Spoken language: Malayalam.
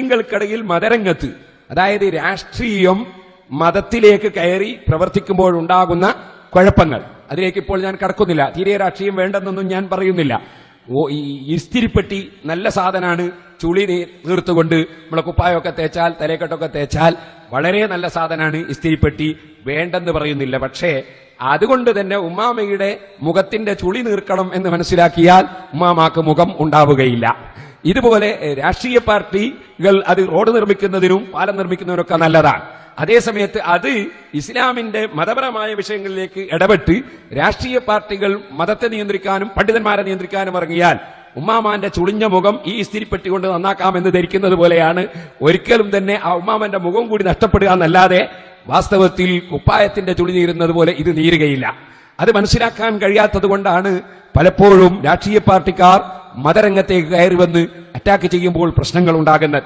മുസ്ലിങ്ങൾക്കിടയിൽ മതരംഗത്ത് അതായത് രാഷ്ട്രീയം മതത്തിലേക്ക് കയറി പ്രവർത്തിക്കുമ്പോഴുണ്ടാകുന്ന കുഴപ്പങ്ങൾ. അതിലേക്ക് ഇപ്പോൾ ഞാൻ കടക്കുന്നില്ല. തീരെ രാഷ്ട്രീയം വേണ്ടെന്നൊന്നും ഞാൻ പറയുന്നില്ല. ഓ ഈ ഇസ്തിരിപ്പെട്ടി നല്ല സാധനമാണ് ചുളി തീർത്തുകൊണ്ട് നമ്മളെ കുപ്പായമൊക്കെ തേച്ചാൽ തലേക്കെട്ടൊക്കെ തേച്ചാൽ വളരെ നല്ല സാധനമാണ് ഇസ്തിരിപ്പെട്ടി. വേണ്ടെന്ന് പറയുന്നില്ല. പക്ഷേ അതുകൊണ്ട് തന്നെ ഉമ്മാമയുടെ മുഖത്തിന്റെ ചുളി നീർക്കണം എന്ന് മനസ്സിലാക്കിയാൽ ഉമ്മാമാക്ക് മുഖം ഉണ്ടാവുകയില്ല. ഇതുപോലെ രാഷ്ട്രീയ പാർട്ടികൾ അത് റോഡ് നിർമ്മിക്കുന്നതിനും പാലം നിർമ്മിക്കുന്നതിനൊക്കെ നല്ലതാണ്. അതേസമയത്ത് അത് ഇസ്ലാമിന്റെ മതപരമായ വിഷയങ്ങളിലേക്ക് ഇടപെട്ട് രാഷ്ട്രീയ പാർട്ടികൾ മതത്തെ നിയന്ത്രിക്കാനും പണ്ഡിതന്മാരെ നിയന്ത്രിക്കാനും ഇറങ്ങിയാൽ ഉമ്മാമാന്റെ ചുളിഞ്ഞ മുഖം ഈ ഇസ്തിരിപ്പെട്ടി കൊണ്ട് നന്നാക്കാമെന്ന് ധരിക്കുന്നത് പോലെയാണ്. ഒരിക്കലും തന്നെ ആ ഉമ്മാമന്റെ മുഖം കൂടി നഷ്ടപ്പെടുക എന്നല്ലാതെ വാസ്തവത്തിൽ കുപ്പായത്തിന്റെ ചുളി നീരുന്നത് പോലെ ഇത് നീരുകയില്ല. അത് മനസ്സിലാക്കാൻ കഴിയാത്തത് കൊണ്ടാണ് പലപ്പോഴും രാഷ്ട്രീയ പാർട്ടിക്കാർ മതരംഗത്തേക്ക് കയറി വന്ന് അറ്റാക്ക് ചെയ്യുമ്പോൾ പ്രശ്നങ്ങൾ ഉണ്ടാകുന്നത്.